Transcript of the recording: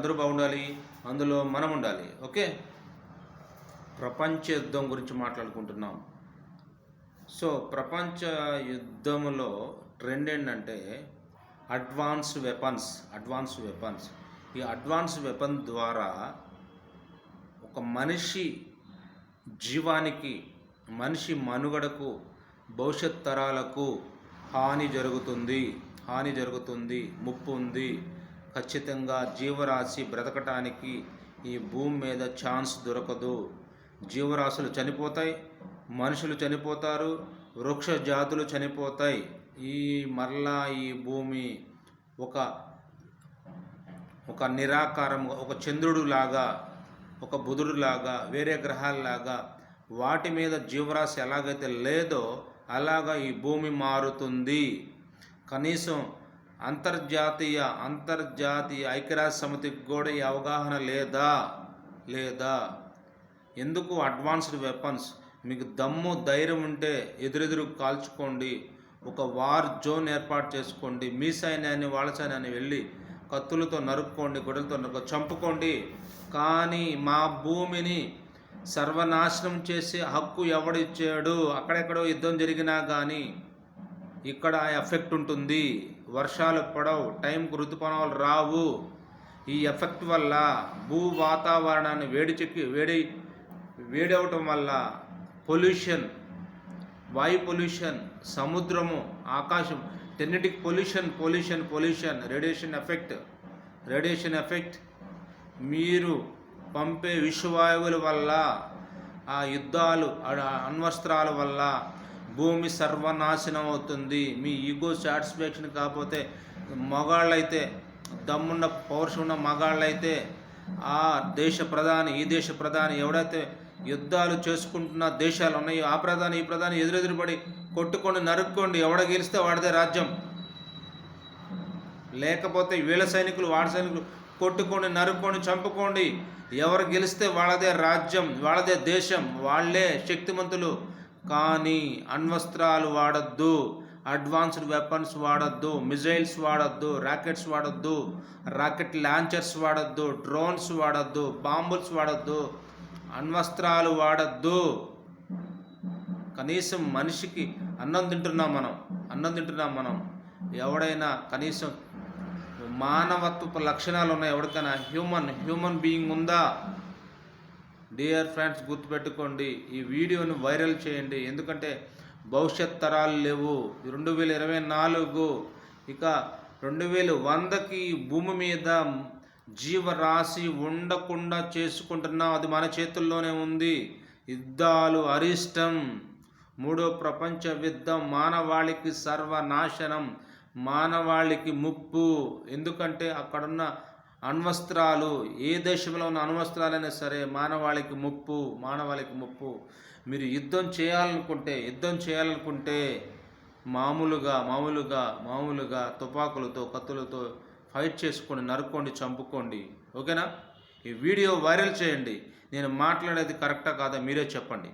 అందరూ బాగుండాలి అందులో మనం ఉండాలి ఓకే? ప్రపంచ యుద్ధం గురించి మాట్లాడుకుంటున్నాం. సో ప్రపంచ యుద్ధంలో ట్రెండ్ ఏంటంటే అడ్వాన్స్ వెపన్స్ అడ్వాన్స్ వెపన్స్ ఈ అడ్వాన్స్ వెపన్ ద్వారా ఒక మనిషి జీవానికి మనిషి మనుగడకు భవిష్యత్ తరాలకు హాని జరుగుతుంది. హాని జరుగుతుంది ముప్పు ఉంది. ఖచ్చితంగా జీవరాశి బ్రతకటానికి ఈ భూమి మీద ఛాన్స్ దొరకదు. జీవరాశులు చనిపోతాయి మనుషులు చనిపోతారు వృక్ష జాతులు చనిపోతాయి. ఈ మరలా ఈ భూమి ఒక ఒక నిరాకారం ఒక చంద్రుడు లాగా ఒక బుధుడు లాగా వేరే గ్రహాలలాగా వాటి మీద జీవరాశి ఎలాగైతే లేదో అలాగా ఈ భూమి మారుతుంది. కనీసం అంతర్జాతీయ అంతర్జాతీయ ఐక్యరాజ్య సమితికి కూడా ఈ అవగాహన లేదా? లేదా? ఎందుకు అడ్వాన్స్డ్ వెపన్స్? మీకు దమ్ము ధైర్యం ఉంటే ఎదురెదురు కాల్చుకోండి. ఒక వార్ జోన్ ఏర్పాటు చేసుకోండి. మీ సైన్యాన్ని వాళ్ళ సైన్యాన్ని వెళ్ళి కత్తులతో నరుక్కోండి గొడవలతో నరుకు చంపుకోండి. కానీ మా భూమిని సర్వనాశనం చేసే హక్కు ఎవడిచ్చాడు? అక్కడెక్కడో యుద్ధం జరిగినా కానీ ఇక్కడ ఎఫెక్ట్ ఉంటుంది. వర్షాలు పడవు టైంకు ఋతుపవనాలు రావు. ఈ ఎఫెక్ట్ వల్ల భూ వాతావరణాన్ని వేడి చెక్కి వేడి వేడి వల్ల పొల్యూషన్ వాయు పొల్యూషన్ సముద్రము ఆకాశం టెన్నటిక్ pollution pollution pollution radiation effect radiation effect. మీరు పంపే విషవాయువుల వల్ల ఆ యుద్ధాలు అణ్వస్త్రాల వల్ల భూమి సర్వనాశనం అవుతుంది. మీ ఈగో సాటిస్ఫాక్షన్ కాకపోతే మగాళ్ళైతే దమ్మున్న పౌరుషం ఉన్న మగాళ్ళైతే ఆ దేశ ప్రధాని ఈ దేశ ప్రధాని ఎవడైతే యుద్ధాలు చేసుకుంటున్న దేశాలు ఉన్నాయో ఆ ప్రధాని ఈ ప్రధాని ఎదురెదురుపడి కొట్టుకొని నరుక్కోండి ఎవడ గెలిస్తే వాడిదే రాజ్యం. లేకపోతే వీళ్ళ సైనికులు వాడి సైనికులు కొట్టుకొని నరుక్కొని చంపుకోండి. ఎవరు గెలిస్తే వాళ్ళదే రాజ్యం వాళ్ళదే దేశం వాళ్ళే శక్తిమంతులు. కానీ అణ్వస్త్రాలు వాడద్దు అడ్వాన్స్డ్ వెపన్స్ వాడద్దు మిజైల్స్ వాడద్దు రాకెట్స్ వాడద్దు రాకెట్ లాంచర్స్ వాడద్దు డ్రోన్స్ వాడద్దు బాంబుల్స్ వాడద్దు అణ్వస్త్రాలు వాడద్దు. కనీసం మనిషికి అన్నం తింటున్నాం మనం అన్నం తింటున్నాం మనం. ఎవడైనా కనీసం మానవత్వపు లక్షణాలు ఉన్నాయి ఎవరికైనా హ్యూమన్ హ్యూమన్ బీయింగ్ ఉందా? డియర్ ఫ్రెండ్స్ గుర్తుపెట్టుకోండి ఈ వీడియోను వైరల్ చేయండి. ఎందుకంటే భవిష్యత్ తరాలు లేవు. రెండు వేల ఇరవై నాలుగు ఇక రెండు వేల వందకి భూమి మీద జీవరాశి ఉండకుండా చేసుకుంటున్నాం అది మన చేతుల్లోనే ఉంది. యుద్ధాలు అరిష్టం మూడో ప్రపంచ యుద్ధం మానవాళికి సర్వనాశనం మానవాళికి ముప్పు. ఎందుకంటే అక్కడున్న అణ్వస్త్రాలు ఏ దేశంలో ఉన్న అణ్వస్త్రాలైనా సరే మానవాళికి ముప్పు మానవాళికి ముప్పు. మీరు యుద్ధం చేయాలనుకుంటే యుద్ధం చేయాలనుకుంటే మామూలుగా మామూలుగా మామూలుగా తుపాకులతో కత్తులతో ఫైట్ చేసుకోండి నరుక్కోండి చంపుకోండి. ఓకేనా? ఈ వీడియో వైరల్ చేయండి. నేను మాట్లాడేది కరెక్టా కాదా మీరే చెప్పండి.